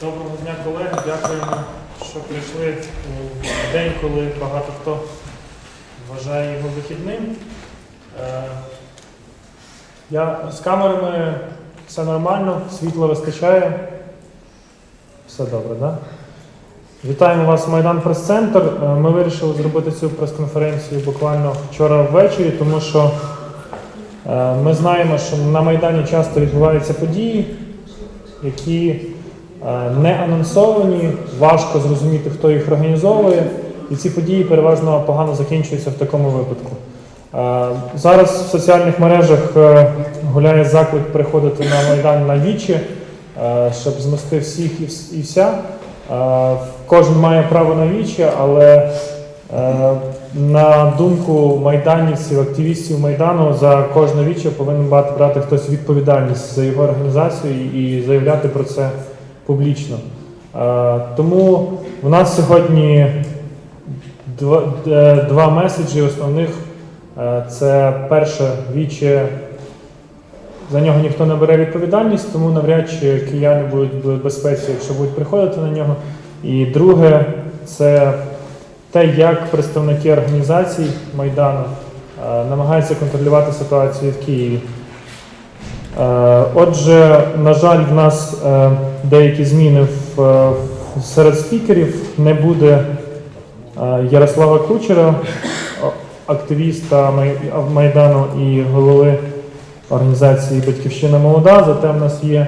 Доброго дня, колеги. Дякуємо, що прийшли у день, коли багато хто вважає його вихідним. Е, Я з камерами все нормально, світло вистачає. Все добре, так? Да? Вітаємо вас, в Майдан Прес-центр. Е, Ми вирішили зробити цю прес-конференцію буквально вчора ввечері, тому що е, ми знаємо, що на Майдані часто відбуваються події, які не анонсовані, важко зрозуміти, хто їх організовує, і ці події переважно погано закінчуються в такому випадку. Е, Зараз в соціальних мережах е, гуляє заклик приходити на Майдан на вічі, е, щоб змести всіх і вся. Е, Кожен має право на вічі, але е, на думку майданівців, активістів Майдану, за кожне віче повинен брати хтось відповідальність за його організацію і заявляти про це публічно. Е, Тому в нас сьогодні два, е, два меседжі основних. Е, Це перше віче. За нього ніхто не бере відповідальність, тому навряд чи кияни будуть в безпеці, якщо будуть приходити на нього. І друге, це те, як представники організацій Майдану намагаються контролювати ситуацію в Києві. Е, Отже, на жаль, в нас е, деякі зміни в, е, серед спікерів не буде Ярослава Кучера, активіста Майдану і голови організації Батьківщина Молода. Зате в нас є,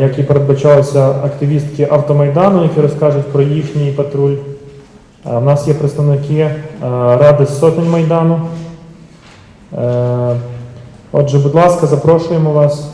як і передбачалося, активістки автомайдану, які розкажуть про їхній патруль. В нас є представники Ради сотень Майдану. Отже, будь ласка, запрошуємо вас.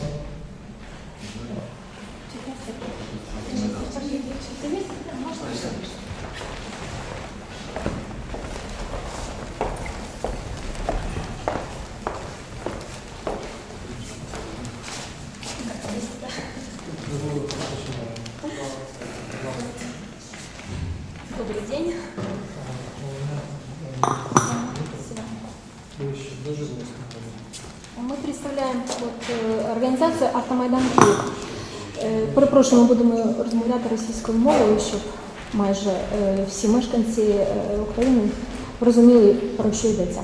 е, організацію Автомайдан Київ. Е, Перепрошую, ми будемо розмовляти російською мовою, щоб майже е, всі мешканці е, України розуміли, про що йдеться.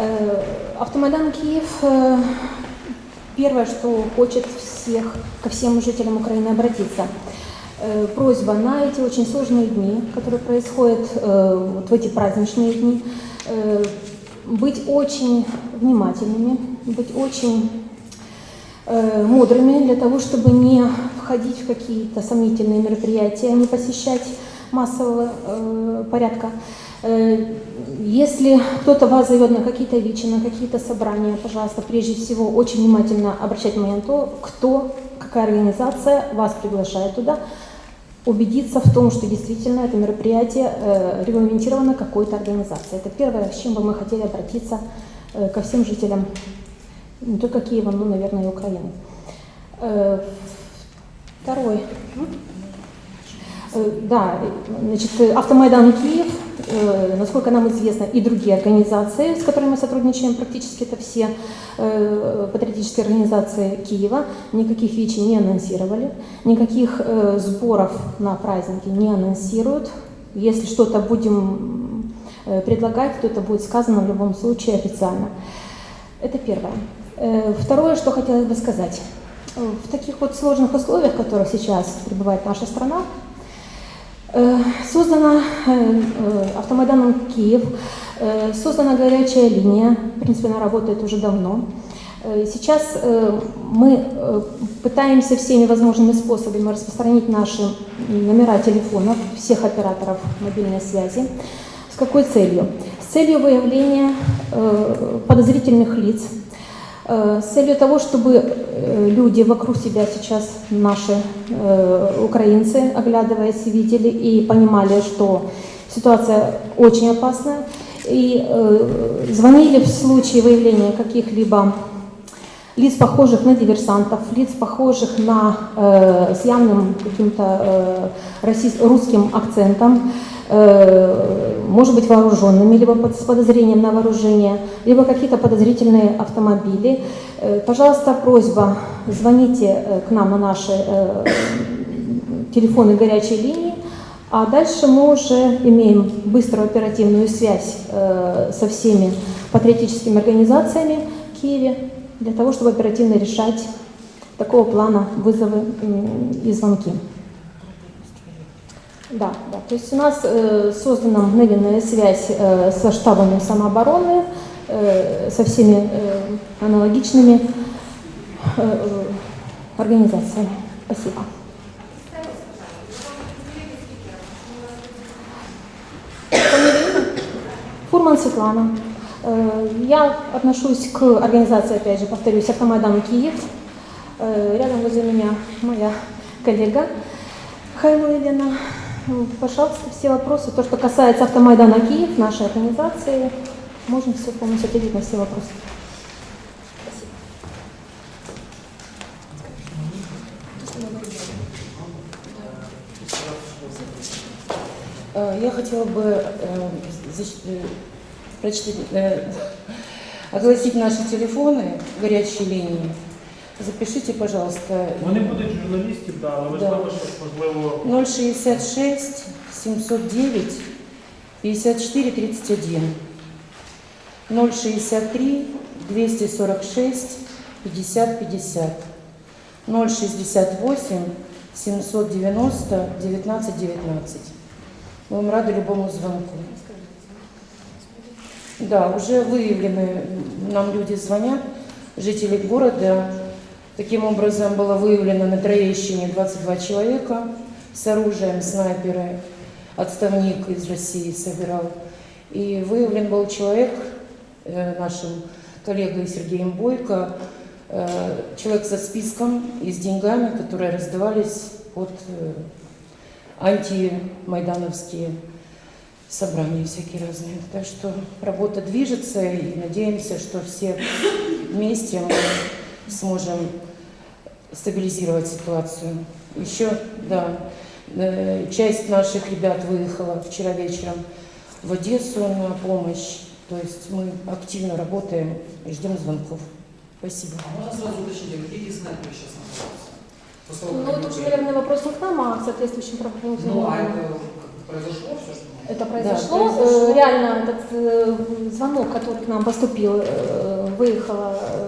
Е, Автомайдан Киев э, первое, что хочет всех, ко всем жителям Украины обратиться. Э, Просьба на эти очень сложные дни, которые происходят э, вот в эти праздничные дни, э, быть очень внимательными, быть очень э, мудрыми для того, чтобы не входить в какие-то сомнительные мероприятия, не посещать массового э, порядка. Э, Если кто-то вас зовет на какие-то вечи, на какие-то собрания, пожалуйста, прежде всего очень внимательно обращать внимание на то, кто, какая организация вас приглашает туда, убедиться в том, что действительно это мероприятие э, регламентировано какой-то организацией. Это первое, с чем бы мы хотели обратиться э, ко всем жителям не только Киева, но, наверное, и Украины. Э, Второй. Э, Да, значит, Автомайдан Киев, э, насколько нам известно, и другие организации, с которыми мы сотрудничаем, практически это все патриотические организации Киева, никаких вечей не анонсировали, никаких сборов на праздники не анонсируют. Если что-то будем предлагать, то это будет сказано в любом случае официально. Это первое. Э, Второе, что хотелось бы сказать. Э, В таких вот сложных условиях, в которых сейчас пребывает наша страна, Э, Создана автомайданом Киев, создана горячая линия, в принципе, она работает уже давно. Сейчас мы пытаемся всеми возможными способами распространить наши номера телефонов всех операторов мобильной связи. С какой целью? С целью выявления подозрительных лиц, с целью того, чтобы э, люди вокруг себя сейчас, наши э, украинцы, оглядываясь, видели и понимали, что ситуация очень опасная, и э, звонили в случае выявления каких-либо лиц, похожих на диверсантов, лиц, похожих на, э, с явным каким-то э, русским акцентом, э, может быть вооруженными, либо под- с подозрением на вооружение, либо какие-то подозрительные автомобили. Э, Пожалуйста, просьба, звоните э, к нам на наши э, телефоны горячей линии, а дальше мы уже имеем быструю оперативную связь э, со всеми патриотическими организациями в Киеве для того, чтобы оперативно решать такого плана вызовы и звонки. Да, да. То есть у нас э, создана мгновенная связь э, со штабами самообороны, э, со всеми э, аналогичными э, э, организациями. Спасибо. Фурман Светлана. Э, Я отношусь к организации, опять же, повторюсь, Автомайдан Киев. Э, Рядом возле меня моя коллега Хайла Елена. М, Пожалуйста, все вопросы. То, что касается Автомайдана Киев, нашей организации, можем все полностью ответить на все вопросы. Спасибо. Э, Я хотела бы защ- э, огласить наши телефоны горячей линии. Запишите, пожалуйста, Вони будуть журналістів, да, але важливо, щоб можливо 066 709 54 31 063 246 50 50 068 790 19 19. Мы вам рады любому звонку. Да, уже выявлены, нам люди звонят, жители города. Таким образом было выявлено на Троещине 22 человека с оружием, снайперы, отставник из России собирал. И выявлен был человек э, нашим коллегой Сергеем Бойко, э, человек со списком и с деньгами, которые раздавались под э, антимайдановские собрания всякие разные. Так что работа движется и надеемся, что все вместе мы сможем стабилизировать ситуацию. Еще, да, э, часть наших ребят выехала вчера вечером в Одессу на помощь. То есть мы активно работаем и ждем звонков. Спасибо. А можно сразу уточнить, какие снайперы сейчас находятся? Ну, это уже, наверное, вопрос не к нам, а к соответствующим правоохранительным Ну, а органам. это как произошло все, что Это Да, произошло. произошло. Э, Реально этот э, звонок, который к нам поступил, э, выехала э,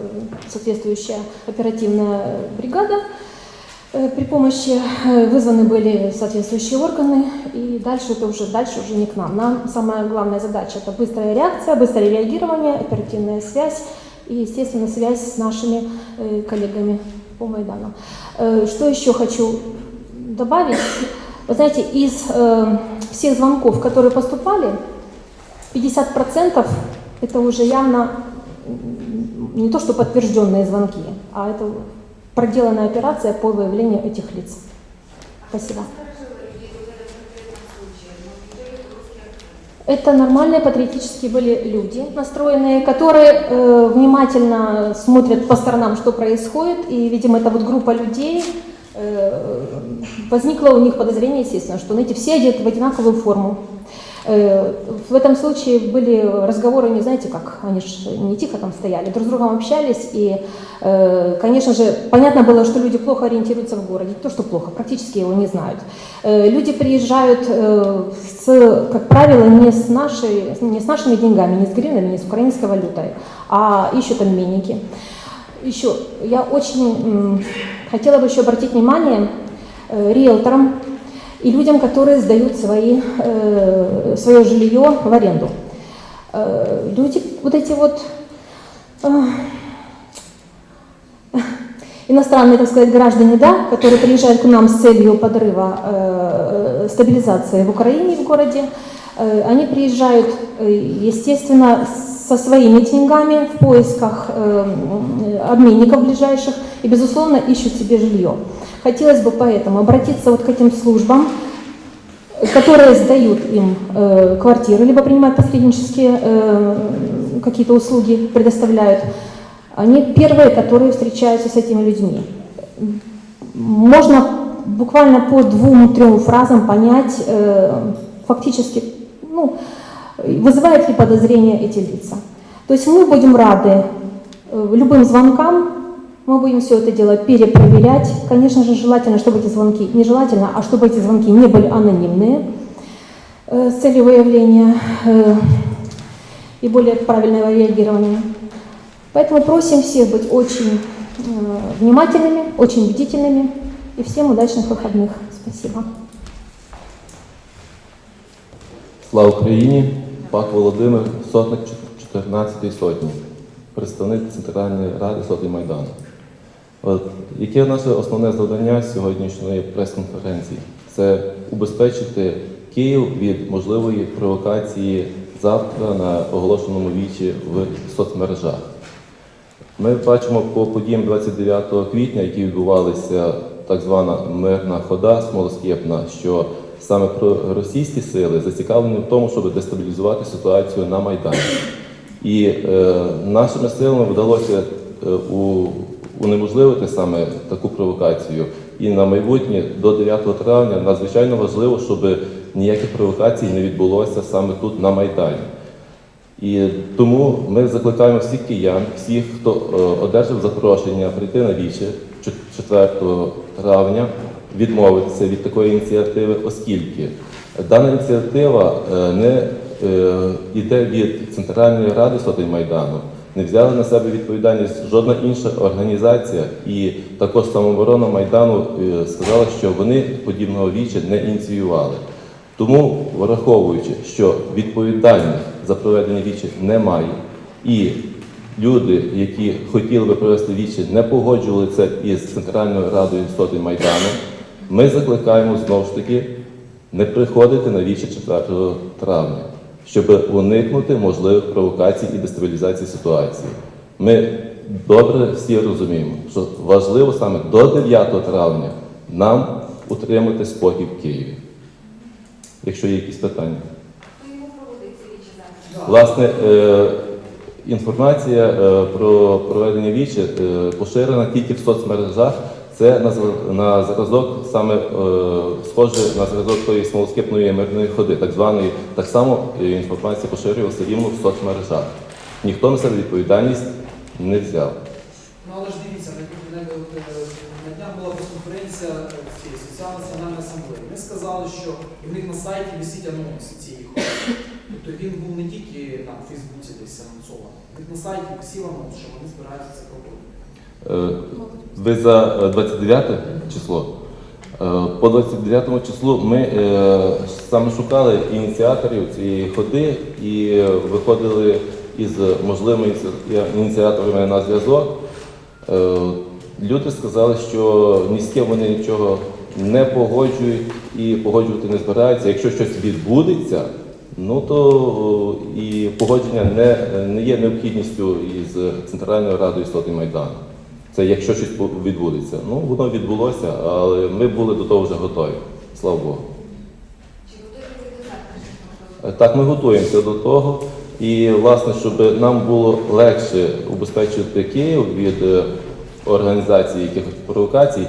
соответствующая оперативная бригада. Э, При помощи э, вызваны были соответствующие органы, и дальше это уже дальше уже не к нам. Нам самая главная задача это быстрая реакция, быстрое реагирование, оперативная связь и, естественно, связь с нашими э, коллегами по Майдану. Э, Что еще хочу добавить? Вы знаете, из э, всех звонков, которые поступали, 50% это уже явно не то что подтвержденные звонки, а это проделанная операция по выявлению этих лиц. Спасибо. Это нормальные патриотические были люди, настроенные, которые э, внимательно смотрят по сторонам, что происходит, и, видимо, это вот группа людей, возникло у них подозрение, естественно, что знаете, все одеты в одинаковую форму. Э, В этом случае были разговоры, не знаете как, они же не тихо там стояли, друг с другом общались, и, э, конечно же, понятно было, что люди плохо ориентируются в городе, то, что плохо, практически его не знают. Э, Люди приезжают, э, с, как правило, не с, нашей, не с нашими деньгами, не с гривнами, не с украинской валютой, а ищут обменники. Еще, я очень хотела бы еще обратить внимание э, риэлторам и людям, которые сдают свои, э, свое жилье в аренду. Э, люди, вот эти вот иностранные, так сказать, граждане, да, которые приезжают к нам с целью подрыва э, стабилизации в Украине, в городе, э, они приезжают, э, естественно, со своими деньгами в поисках э, обменников ближайших и, безусловно, ищут себе жилье. Хотелось бы поэтому обратиться вот к этим службам, которые сдают им э, квартиры, либо принимают посреднические э, какие-то услуги, предоставляют. Они первые, которые встречаются с этими людьми. Можно буквально по двум-трем фразам понять э, фактически, ну, вызывают ли подозрения эти лица. То есть мы будем рады э, любым звонкам, Мы будем все это дело перепроверять. Конечно же, желательно, чтобы эти звонки, нежелательно, а чтобы эти звонки не были анонимные э, с целью выявления э, и более правильного реагирования. Поэтому просим всех быть очень внимательными, очень бдительными и всем удачных выходных. Спасибо. Слава Україні! Пак Володимир, сотник 14-ї сотні, представник Центральної ради сотні Майдану. От, яке наше основне завдання сьогоднішньої прес-конференції? Це убезпечити Київ від можливої провокації завтра на оголошеному вічі в соцмережах. Ми бачимо по подіям 29 квітня, які відбувалися так звана мирна хода смолоскипна, що саме російські сили зацікавлені в тому, щоб дестабілізувати ситуацію на Майдані. І е, нашими силами вдалося е, у, унеможливити саме таку провокацію. І на майбутнє до 9 травня надзвичайно важливо, щоб ніяких провокацій не відбулося саме тут на Майдані. І тому ми закликаємо всіх киян, всіх, хто е, одержав запрошення прийти на віче 4 травня, відмовитися від такої ініціативи, оскільки дана ініціатива е, не е, йде від Центральної ради Сотень Майдану, не взяла на себе відповідальність жодна інша організація, і також самооборона Майдану е, сказала, що вони подібного віча не ініціювали. Тому, враховуючи, що відповідальних за проведення вічі немає, і люди, які хотіли би провести вічі, не погоджували це із Центральною радою Сотень Майдану, ми закликаємо знову ж таки не приходити на вічі 4 травня, щоб уникнути можливих провокацій і дестабілізації ситуації. Ми добре всі розуміємо, що важливо саме до 9 травня нам утримати спокій в Києві. Якщо є якісь питання. Власне, е, інформація е, про проведення вічі е, поширена тільки в соцмережах. Це на, зра- на зразок саме е, схоже на зразок тої смолоскипної мирної ходи, так званої, так само інформація поширювалася рівно в соцмережах. Ніхто на себе відповідальність не взяв. Ну але ж дивіться, на, е, днях була прес-конференція е, соціально-національної асамблеї. Ми сказали, що в них на сайті висить анонс цієї ходи. Тобто він був не тільки на Фейсбуці десь анонсований. В них на сайті висів анонс, що вони збираються це робити. Е, Ви за е, 29 число? Е, По 29 числу ми е, саме шукали ініціаторів цієї ходи і е, виходили із можливими ініціаторами на зв'язок. Е, Люди сказали, що ні з ким вони нічого не погоджують і погоджувати не збираються. Якщо щось відбудеться, ну то і погодження не, не є необхідністю із Центральною радою Істоти Майдану. Це якщо щось відбудеться. Ну, воно відбулося, але ми були до того вже готові. Слава Богу. Е, Так, ми готуємося до того. І, власне, щоб нам було легше убезпечити Київ від е, організації якихось провокацій,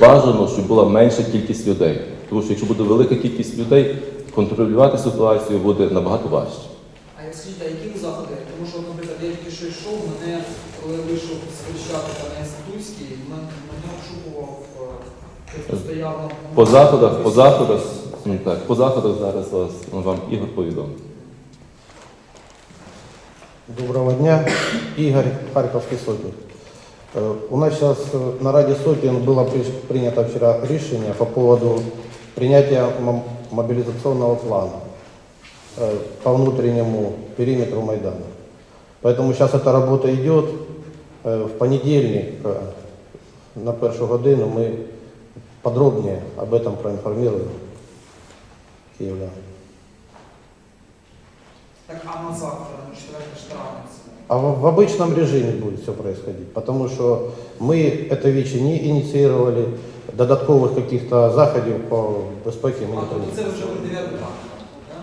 бажано, щоб була менша кількість людей. Тому що якщо буде велика кількість людей, контролювати ситуацію буде набагато важче. А як скажіть, а які ви заходи? Тому що, от, наприклад, я тільки що йшов, мене, коли я вийшов з Хрещатика на Інститутський, мене, мене обшукував е, той, хто стояв на По заходах, по заходах, м, так, по заходах зараз вас вам Ігор повідомить. Доброго дня. Игорь, Харьковский сотник. Э, У нас сейчас э, на Раде сотен было при- принято вчера решение по поводу принятия мом- мобилизационного плана э, по внутреннему периметру Майдана. Поэтому сейчас эта работа идет. Э, В понедельник э, на першу годину мы подробнее об этом проинформируем киевлян. Так, а на завтра, на 4 травня. це? А в, в обычном режиме будет все происходить, потому что мы это ВИЧи не инициировали, додатковых каких-то заходів по безпеці ми А не тобто це прийняли. вже ви 9 травня, так?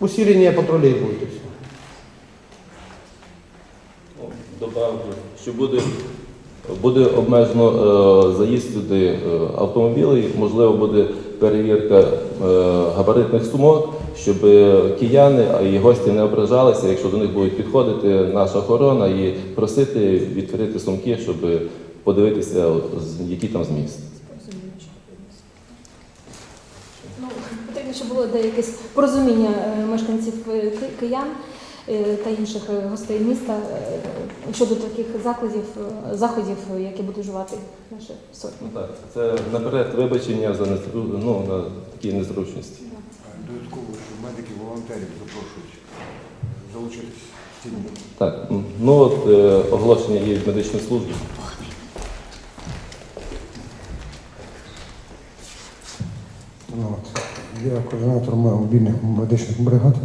Усилення патрулей буде і все. Добавлю, що буде, буде обмежено е, заїзд сюди е, автомобілів, можливо, буде перевірка е, габаритних сумок щоб кияни і гості не ображалися, якщо до них будуть підходити наша охорона і просити відкрити сумки, щоб подивитися, який там зміст. Ну, потрібно, щоб було якесь порозуміння мешканців киян та інших е, гостей міста е, щодо таких закладів, е, заходів, е, які будуть вживати наші сотні. Так, це наперед вибачення за незру... ну, на такі незручності. Додатково, що медиків, волонтерів запрошують залучитись в ці. Так, ну от е, оголошення є від медичної служби. Ну, от, я координатор мобільних медичних бригад.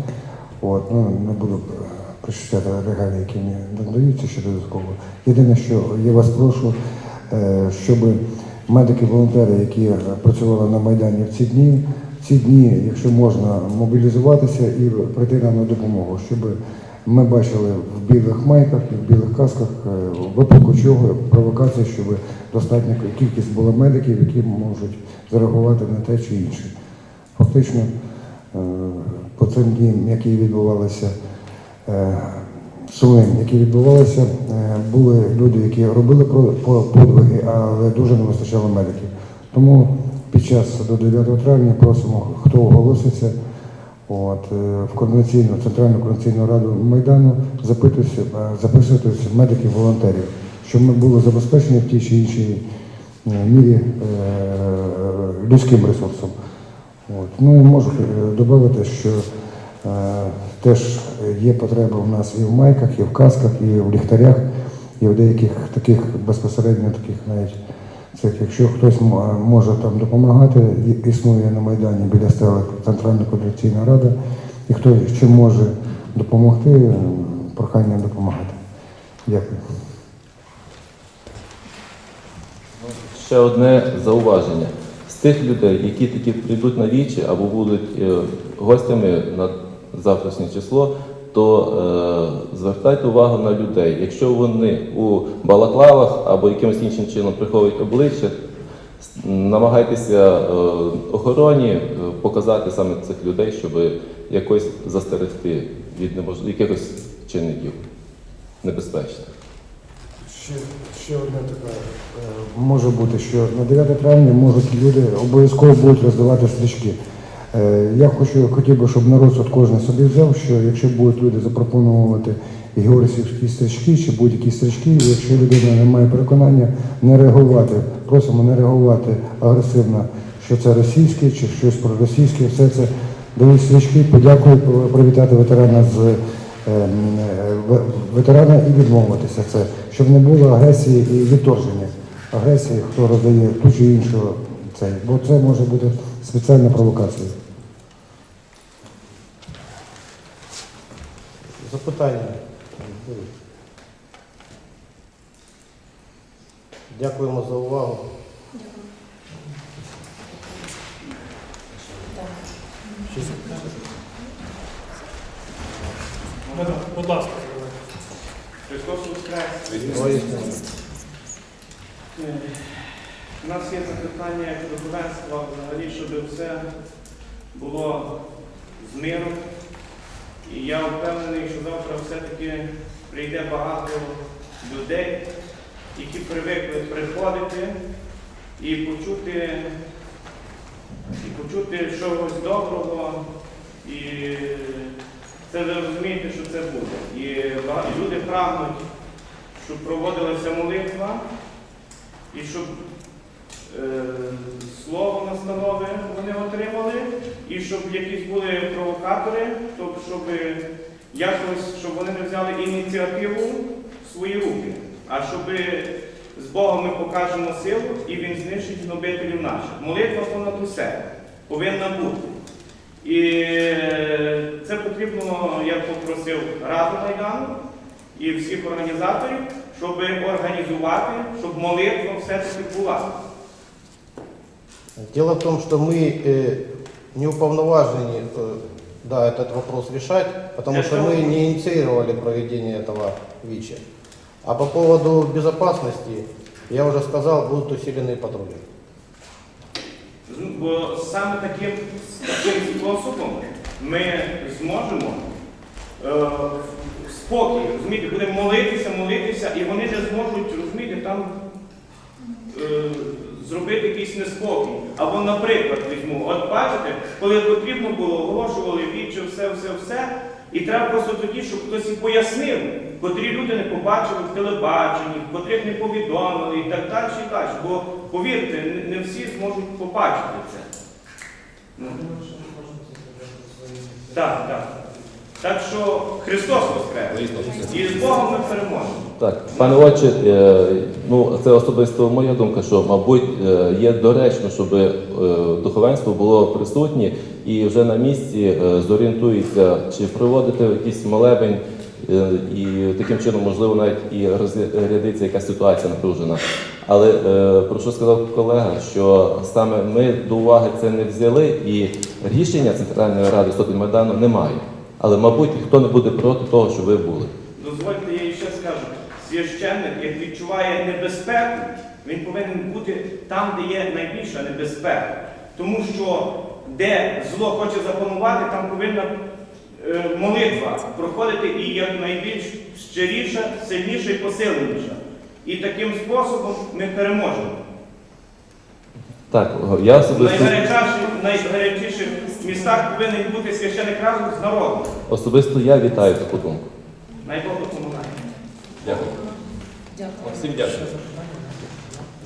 От, ну, не буду е, прочитати регалії, які мені надаються ще додатково. Єдине, що я вас прошу, е, щоб медики-волонтери, які працювали на Майдані в ці дні, в ці дні, якщо можна, мобілізуватися і прийти нам на допомогу, щоб ми бачили в білих майках і в білих касках, е, випадку чого провокація, щоб достатня кількість була медиків, які можуть зареагувати на те чи інше. Фактично, по цим дням, які відбувалися е, сумним, які відбувалися, е, були люди, які робили подвиги, але дуже не вистачало медиків. Тому під час до 9 травня просимо, хто оголоситься, от, е, в координаційну центральну координаційну раду Майдану запитуйся, е, записуйтесь медиків-волонтерів, щоб ми були забезпечені в тій чи іншій мірі людським ресурсом. От. Ну і можу е, додати, що е, теж є потреба в нас і в майках, і в касках, і в ліхтарях, і в деяких таких безпосередньо таких навіть цих, якщо хтось може там допомагати, існує на Майдані біля стели Центральна координаційна рада, і хто чим може допомогти, е, прохання допомагати. Дякую. Ще одне зауваження. Тих людей, які таки прийдуть на вічі або будуть е, гостями на завтрашнє число, то е, звертайте увагу на людей. Якщо вони у балаклавах або якимось іншим чином приховують обличчя, намагайтеся е, охороні показати саме цих людей, щоб якось застерегти від немож... якихось чинників небезпечних. Ще, ще одне таке. Може бути, що на 9 травня можуть люди обов'язково будуть роздавати стрічки. Е, Я хочу, хотів би, щоб народ от кожен собі взяв, що якщо будуть люди запропонувати георгіївські стрічки чи будь-які стрічки, якщо людина не має переконання, не реагувати, просимо не реагувати агресивно, що це російське чи щось проросійське, все це дають стрічки, подякую, привітати ветерана з ветерана і відмовитися це, щоб не було агресії і відторження. Агресії, хто роздає ту чи іншу цей, бо це може бути спеціальна провокація. Запитання. Дякуємо за увагу. Будь- Будь ласка. Христос Воскрес! Е, У нас є запитання як духовенства, взагалі, щоб все було з миром. І я впевнений, що завтра все-таки прийде багато людей, які привикли приходити і почути, і почути чогось доброго. І це ви розумієте, що це буде. І люди прагнуть, щоб проводилася молитва і щоб е, слово настанови вони отримали, і щоб якісь були провокатори, тобто щоб якось, щоб вони не взяли ініціативу в свої руки, а щоб з Богом ми покажемо силу і Він знищить гнобителів наших. Молитва понад усе повинна бути. І е, це потрібно, я попросив Раду Майдану і всіх організаторів, щоб організувати, щоб молитва все-таки була. Дело в том, что мы э, не уполноважены э, да, этот вопрос решать, потому что мы не инициировали проведение этого ВИЧа. А по поводу безопасности, я уже сказал, будут усиленные патрули. Бо саме таким, таким способом ми зможемо е, спокій, розумієте, будемо молитися, молитися, і вони не зможуть, розумієте, там е, зробити якийсь неспокій. Або, наприклад, візьму, от бачите, коли потрібно було, оголошували віче, все, все, все. І треба просто тоді, щоб хтось і пояснив, котрі люди не побачили в телебаченні, котрих не повідомили і так далі, і далі. Бо повірте, не- всі зможуть побачити це. Ну, так, так. Так що Христос воскрес. І з Богом ми переможемо. Так, пане отче, е, ну це особисто моя думка, що мабуть е, є доречно, щоб е, духовенство було присутнє і вже на місці зорієнтується, чи проводити якийсь молебень, і таким чином, можливо, навіть і розрядиться якась ситуація напружена. Але е, про що сказав колега, що саме ми до уваги це не взяли, і рішення Центральної ради Сотень Майдану немає. Але, мабуть, ніхто не буде проти того, щоб ви були. Дозвольте, я ще скажу. Священник, як відчуває небезпеку, він повинен бути там, де є найбільша небезпека. Тому що де зло хоче запанувати, там повинна е, молитва проходити і як найбільш щиріша, сильніша і посиленіша. І таким способом ми переможемо. Так, я В найгарячіших, найгарячіших містах повинен бути священик разом з народом. Особисто я вітаю таку думку. Найбог допомагає. Дякую. Дякую. Всім дякую.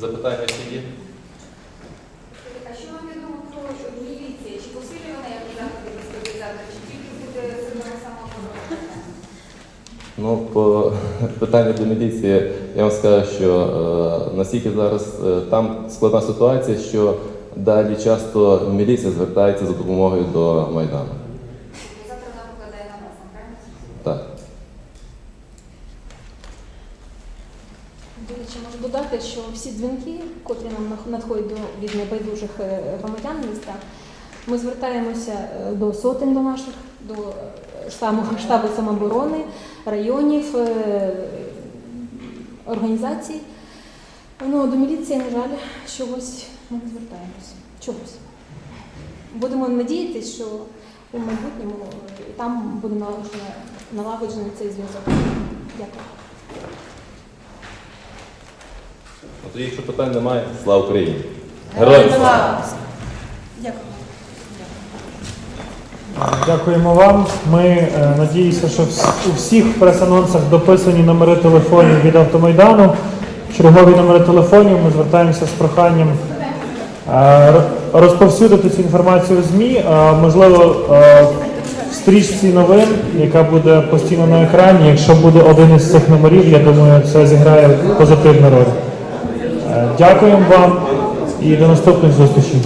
Запитання всі є? А що вам відомо про міліцію? Чи посилювана як заходи безпеки чи тільки буде силова самооборона? Ну, по питанню до міліції, я вам скажу, що е, наскільки зараз е, там складна ситуація, що далі часто міліція звертається за допомогою до Майдану. Завтра вона покладає на вас, правильно? Так. До речі, можу додати, що всі дзвінки, котрі нам надходять до від небайдужих е, громадян міста, ми звертаємося е, до сотень до наших, до е, штабу, штабу самооборони, районів, е, організацій. Ну, до міліції, на жаль, чогось ми не звертаємося. Чогось. Будемо надіятися, що у майбутньому е, там буде налагоджений, налагоджений цей зв'язок. Дякую. Тоді, якщо питань немає, слава Україні! Героям слава! Дякую. Дякуємо вам. Ми е, надіюся, що у всіх прес-анонсах дописані номери телефонів від автомайдану. Чергові номери телефонів. Ми звертаємося з проханням е, розповсюдити цю інформацію в ЗМІ. Можливо, е, в стрічці новин, яка буде постійно на екрані. Якщо буде один із цих номерів, я думаю, це зіграє позитивну роль. Дякуємо вам і до наступних зустрічей.